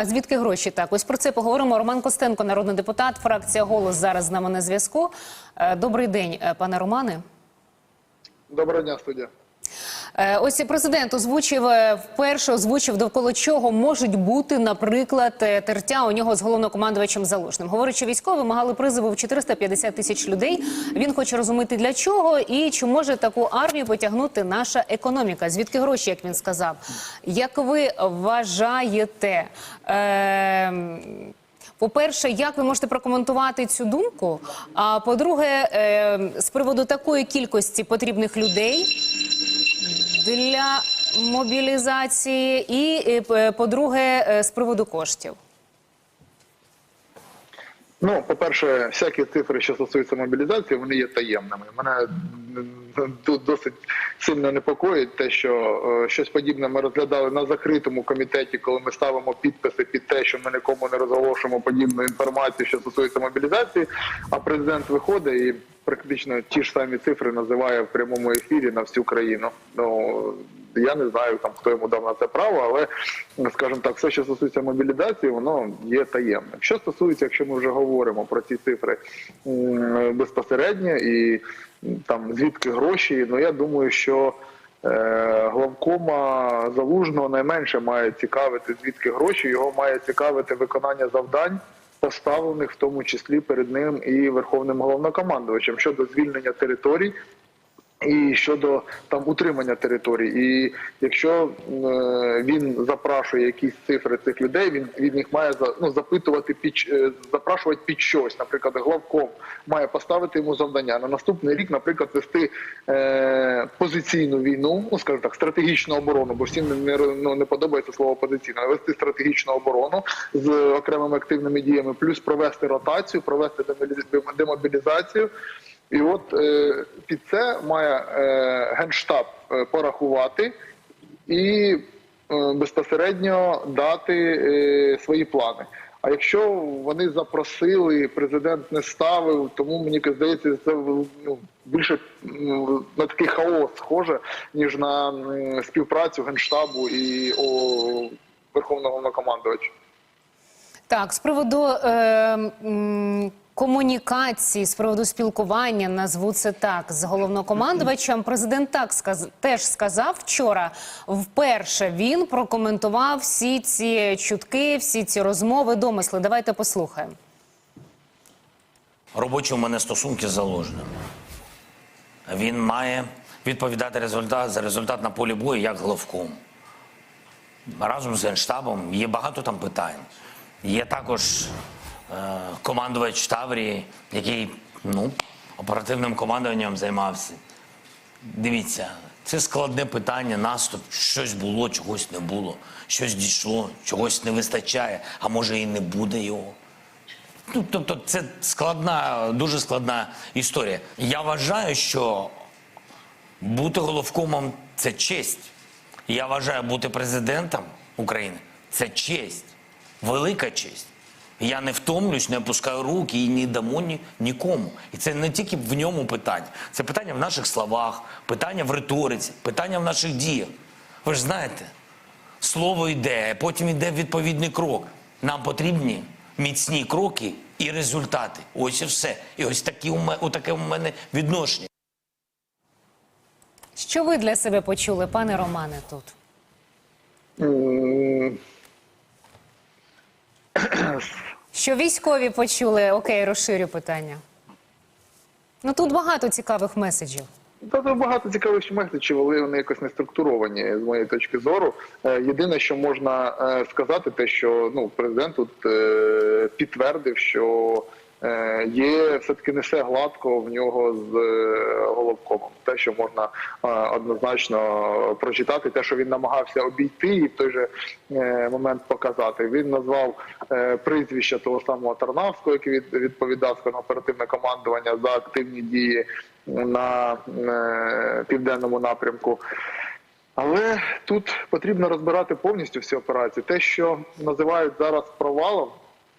А звідки гроші? Так, ось про це поговоримо. Роман Костенко, народний депутат, фракція голос зараз з нами на зв'язку. Е, Добрий день, е, пане Романе. Доброго дня, студія. Е, Ось президент озвучив е, вперше озвучив довкола чого можуть бути, наприклад, е, тертя у нього з головнокомандувачем Залужним. Говорячи військові, вимагали призову в 450 тисяч людей. Він хоче розуміти для чого і чи може таку армію потягнути наша економіка. Звідки гроші, як він сказав? Як ви вважаєте? Е, по-перше, як ви можете прокоментувати цю думку? А по-друге, з приводу такої кількості потрібних людей для мобілізації, і е, по-друге, е, з приводу коштів. Ну, по-перше, всякі цифри, що стосуються мобілізації, вони є таємними. Мене тут досить сильно непокоїть те, що е, щось подібне ми розглядали на закритому комітеті, коли ми ставимо підписи під те, що ми нікому не розголошуємо подібну інформацію, що стосується мобілізації. А президент виходить і практично ті ж самі цифри називає в прямому ефірі на всю країну. Ну я не знаю там хто йому дав на це право, але скажімо так, все, що стосується мобілізації, воно є таємним. Що стосується, якщо ми вже говоримо про ці цифри безпосередньо і там звідки гроші, ну я думаю, що е, главкома залужного найменше має цікавити звідки гроші, його має цікавити виконання завдань. Поставлених в тому числі перед ним і верховним головнокомандувачем щодо звільнення територій і щодо там утримання територій, і якщо е, він запрашує якісь цифри цих людей, він він їх має ну, запитувати під е, запрашувати під щось. Наприклад, главком має поставити йому завдання на наступний рік, наприклад, вести е, позиційну війну, ну скажімо так, стратегічну оборону, бо всім не, ну, не подобається слово позиційна, вести стратегічну оборону з окремими активними діями, плюс провести ротацію, провести демобілі- демобілізацію. І от е, під це має е, генштаб е, порахувати і безпосередньо дати свої плани. А якщо вони запросили, президент не ставив, тому мені здається, це ну, більше на такий хаос схоже, ніж на співпрацю генштабу і о, верховного головнокомандувача. Так, з приводу е, комунікації, з приводу спілкування, назву це так, з головнокомандувачем, президент так сказ... теж сказав вчора. Вперше він прокоментував всі ці чутки, всі ці розмови, домисли. Давайте послухаємо. Робочі у мене стосунки з заложним. Він має відповідати результат за результат на полі бою як главком. Разом з Генштабом є багато там питань. Є також командувач Таврії, який ну, оперативним командуванням займався. Дивіться, це складне питання, наступ. Щось було, чогось не було, щось дійшло, чогось не вистачає, а може і не буде його. Ну, тобто, це складна, дуже складна історія. Я вважаю, що бути головкомом це честь. Я вважаю, бути президентом України це честь, велика честь. Я не втомлюсь, не опускаю руки і не дамо ні, нікому. І це не тільки в ньому питання. Це питання в наших словах, питання в риториці, питання в наших діях. Ви ж знаєте, слово йде, потім йде відповідний крок. Нам потрібні міцні кроки і результати. Ось і все. І ось такі у мене, отаке у мене відношення. Що ви для себе почули, пане Романе, тут? М, Що військові почули? Окей, розширю питання. Ну тут багато цікавих меседжів. Та тут багато цікавих меседжів, але вони якось не структуровані з моєї точки зору. Е, Єдине, що можна е, сказати, те, що ну президент тут е, підтвердив, що є все таки не все гладко в нього з е, головкомом. Те, що можна е, однозначно прочитати, те, що він намагався обійти і в той же е, момент показати. Він назвав е, прізвище того самого Тарнавського, який відповідав скажімо, оперативне командування за активні дії на е, південному напрямку. Але тут потрібно розбирати повністю всі операції. Те, що називають зараз провалом,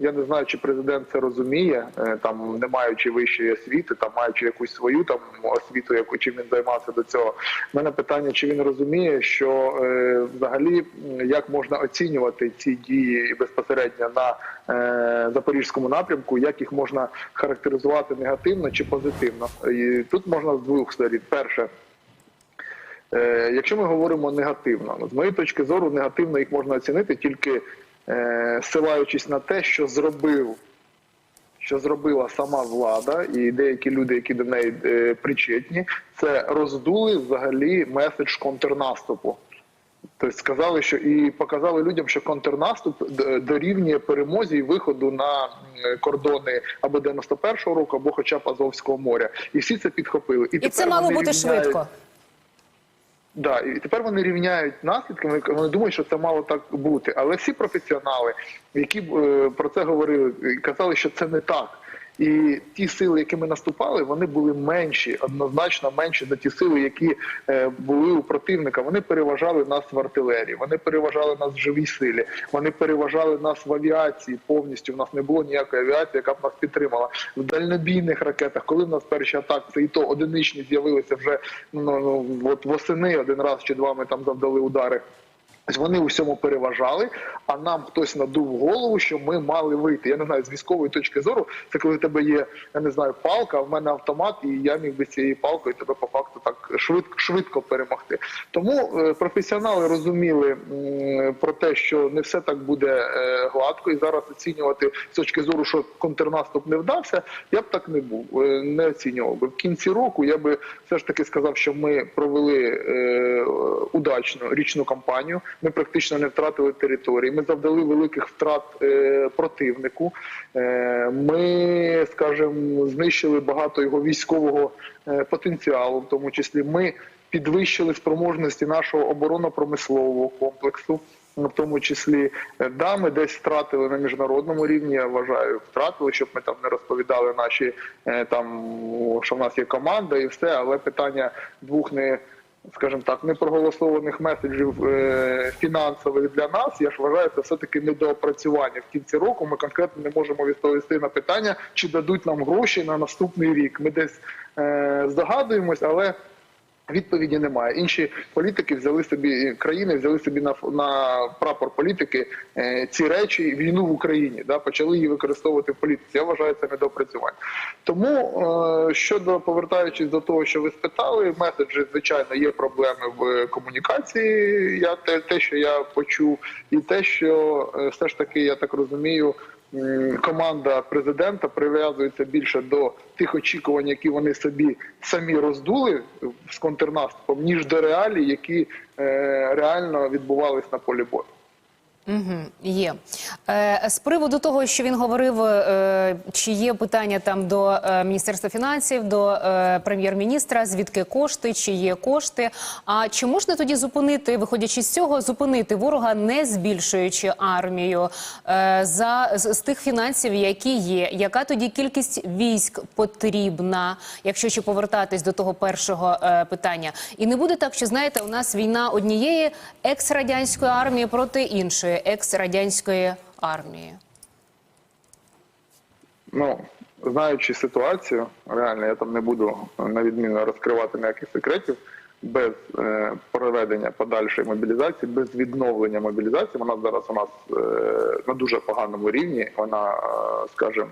Я не знаю, чи президент це розуміє, е, там не маючи вищої освіти, там маючи якусь свою там освіту, яку чим він займався до цього. У мене питання, чи він розуміє, що е, взагалі як можна оцінювати ці дії безпосередньо на е, запорізькому напрямку, як їх можна характеризувати негативно чи позитивно? І тут можна з двох сторін. Перше. Е, Якщо ми говоримо негативно, ну, з моєї точки зору, негативно їх можна оцінити тільки е, ссилаючись на те, що зробив, що зробила сама влада і деякі люди, які до неї е, причетні, це роздули взагалі меседж контрнаступу. Тобто сказали, що і показали людям, що контрнаступ дорівнює перемозі і виходу на кордони або 91-го року, або хоча б Азовського моря. І всі це підхопили. І це мало бути рівняють- швидко. Да, і тепер вони рівняють наслідки. Вони, вони думають, що це мало так бути. Але всі професіонали, які е, про це говорили, казали, що це не так. І ті сили, якими наступали, вони були менші, однозначно менші за ті сили, які е, були у противника. Вони переважали нас в артилерії, вони переважали нас в живій силі, вони переважали нас в авіації повністю. У нас не було ніякої авіації, яка б нас підтримала в дальнобійних ракетах. Коли в нас перші атаки, це і то одиничні з'явилися вже ну, ну от восени один раз чи два ми там завдали удари. Вони у всьому переважали, а нам хтось надув голову, що ми мали вийти. Я не знаю, з військової точки зору, це коли в тебе є, я не знаю, палка, а в мене автомат, і я міг би цією палкою тебе по факту так швидко швидко перемогти. Тому е, професіонали розуміли про те, що не все так буде е, гладко, і зараз оцінювати з точки зору, що контрнаступ не вдався, я б так не був, е, не оцінював би. В кінці року я би все ж таки сказав, що ми провели удачну річну кампанію. Ми практично не втратили території. Ми завдали великих втрат е, противнику. Е, ми, скажімо, знищили багато його військового е, потенціалу, в тому числі ми підвищили спроможності нашого оборонно-промислового комплексу. В тому числі, да, ми десь втратили на міжнародному рівні. Я вважаю, втратили, щоб ми там не розповідали наші там, що в нас є команда і все, але питання двох не скажімо так, непроголосованих меседжів е, фінансових для нас, я ж вважаю, це все-таки недоопрацювання. В кінці року ми конкретно не можемо відповісти на питання, чи дадуть нам гроші на наступний рік. Ми десь е, здогадуємось, але Відповіді немає. Інші політики взяли собі країни, взяли собі на на прапор політики е, ці речі війну в Україні. Да, почали її використовувати в політиці. Я вважаю це недоопрацювання. Тому е, щодо повертаючись до того, що ви спитали, меседжі, звичайно, є проблеми в комунікації. Я те, те, що я почув, і те, що е, все ж таки, я так розумію. Команда президента прив'язується більше до тих очікувань, які вони собі самі роздули з контрнаступом, ніж до реалій, які е, реально відбувались на полі бою. Угу, є. Е, з приводу того, що він говорив, е, чи є питання там до е, Міністерства фінансів, до е, прем'єр-міністра, звідки кошти, чи є кошти. А чи можна тоді зупинити, виходячи з цього, зупинити ворога, не збільшуючи армію е, за з, з тих фінансів, які є? Яка тоді кількість військ потрібна, якщо ще повертатись до того першого е, питання? І не буде так, що знаєте, у нас війна однієї екс-радянської армії проти іншої екс-радянської армії. Ну, знаючи ситуацію, реально я там не буду на відміну розкривати ніяких секретів. Без е, проведення подальшої мобілізації, без відновлення мобілізації, вона зараз у нас е, на дуже поганому рівні. Вона, е, скажімо,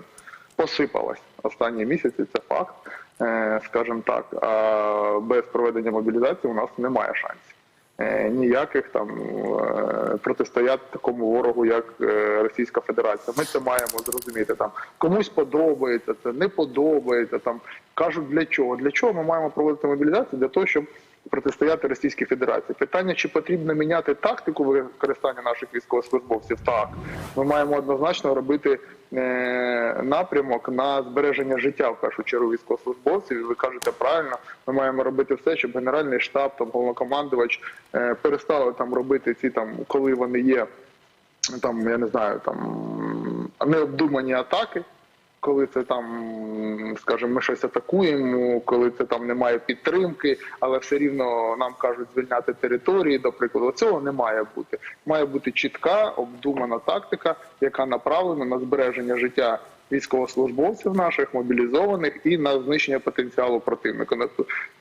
посипалась останні місяці. Це факт, е, скажімо так. А без проведення мобілізації у нас немає шансів. Е, ніяких там е, протистояти такому ворогу, як е, Російська Федерація. Ми це маємо зрозуміти. Там комусь подобається, це не подобається. Там кажуть для чого? Для чого ми маємо проводити мобілізацію? Для того, щоб протистояти Російській Федерації. Питання, чи потрібно міняти тактику використання наших військовослужбовців? Так, ми маємо однозначно робити е, напрямок на збереження життя в першу чергу військовослужбовців. Ви кажете правильно, ми маємо робити все, щоб Генеральний штаб, там головнокомандувач е, перестали там робити ці там, коли вони є. Там я не знаю, там необдумані атаки, коли це там, скажімо, ми щось атакуємо, коли це там немає підтримки, але все рівно нам кажуть звільняти території. До прикладу, цього не має бути. Має бути чітка, обдумана тактика, яка направлена на збереження життя військовослужбовців наших мобілізованих і на знищення потенціалу противника. На-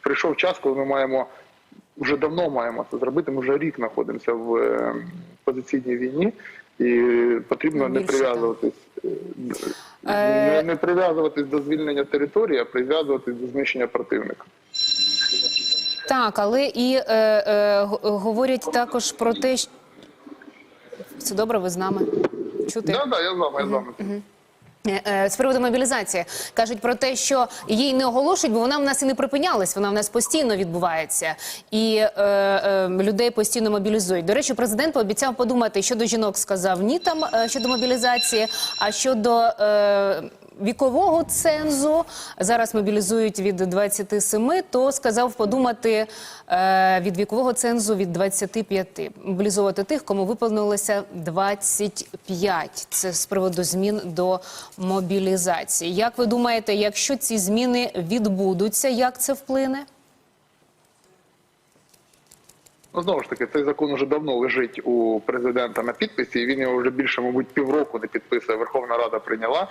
Прийшов час, коли ми маємо вже давно маємо це зробити. Ми вже рік знаходимося в е, позиційній війні, і потрібно не прив'язуватись. Е, Не, не прив'язуватись до звільнення території, а прив'язуватись до знищення противника. Так, але і е, е, говорять також про те, що... все добре, ви з нами чути. Так, так, я з вами, я з вами. Е, З приводу мобілізації кажуть про те, що її не оголошують, бо вона в нас і не припинялась. Вона в нас постійно відбувається, і е, е, людей постійно мобілізують. До речі, президент пообіцяв подумати щодо жінок. Сказав ні там е, щодо мобілізації. А щодо е, вікового цензу зараз мобілізують від 27, то сказав подумати е, від вікового цензу від 25. Мобілізовувати тих, кому виповнилося 25. Це з приводу змін до мобілізації. Як ви думаєте, якщо ці зміни відбудуться, як це вплине? Ну, знову ж таки, цей закон уже давно лежить у президента на підписі, і він його вже більше, мабуть, півроку не підписує. Верховна Рада прийняла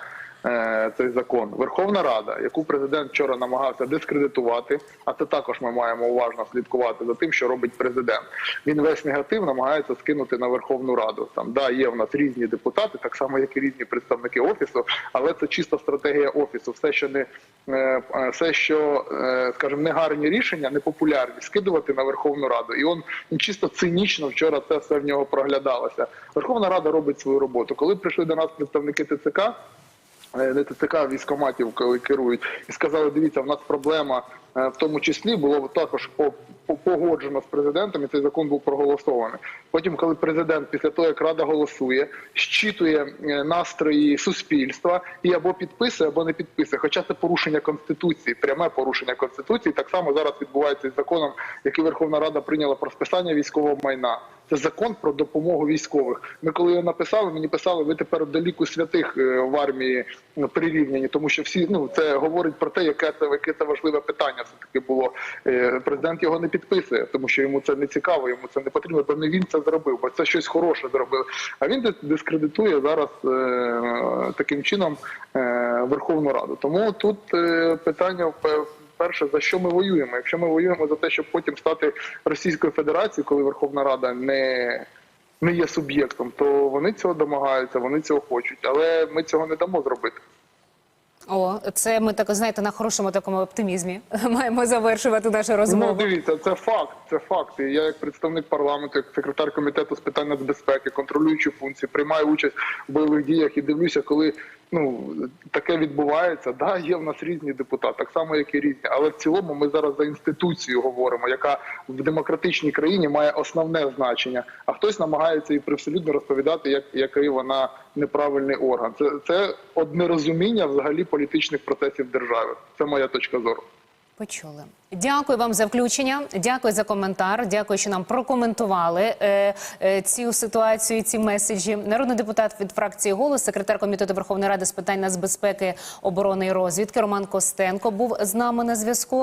цей закон. Верховна Рада, яку президент вчора намагався дискредитувати, а це також ми маємо уважно слідкувати за тим, що робить президент. Він весь негатив намагається скинути на Верховну Раду. Там да, є в нас різні депутати, так само як і різні представники офісу, але це чиста стратегія офісу. Все, що не е, е, все, що е, скажімо, негарні рішення, непопулярні, скидувати на Верховну Раду. І он чисто цинічно вчора це все в нього проглядалося. Верховна Рада робить свою роботу. Коли прийшли до нас представники ТЦК. Е, Не ТЦК військоматів, коли керують, і сказали: дивіться, в нас проблема е, в тому числі було також по- погоджено з президентом, і цей закон був проголосований. Потім, коли президент після того, як рада голосує, щитує е, настрої суспільства і або підписує, або не підписує. Хоча це порушення конституції, пряме порушення конституції. Так само зараз відбувається із законом, який Верховна Рада прийняла про списання військового майна. Це закон про допомогу військових. Ми коли його написали, мені писали, ви тепер до ліку святих е, в армії ну, прирівняні, тому що всі ну це говорить про те, яке це яке це важливе питання. Все таки було Е, президент його не підписує, тому що йому це не цікаво, йому це не потрібно, бо не він це зробив, бо це щось хороше зробив. А він дис- дискредитує зараз е, таким чином е, Верховну Раду. Тому тут е, питання пе- перше, за що ми воюємо? Якщо ми воюємо за те, щоб потім стати Російською Федерацією, коли Верховна Рада не не є суб'єктом, то вони цього домагаються, вони цього хочуть, але ми цього не дамо зробити. О, це ми так знаєте на хорошому такому оптимізмі. Маємо завершувати нашу Ну, розмову. дивіться, це факт. Це факт. Я, як представник парламенту, як секретар комітету з питань нацбезпеки, контролюючи функції, приймаю участь в бойових діях і дивлюся, коли ну таке відбувається. Да, є в нас різні депутати, так само як і різні. Але в цілому ми зараз за інституцію говоримо, яка в демократичній країні має основне значення. А хтось намагається і привселюдно розповідати, як який вона неправильний орган. Це це однерозуміння взагалі політичних процесів держави. Це моя точка зору. Почули. Дякую вам за включення. Дякую за коментар. Дякую, що нам прокоментували е, е, цю ситуацію, ці меседжі. Народний депутат від фракції «Голос», секретар комітету Верховної Ради з питань нацбезпеки, оборони і розвідки Роман Костенко був з нами на зв'язку.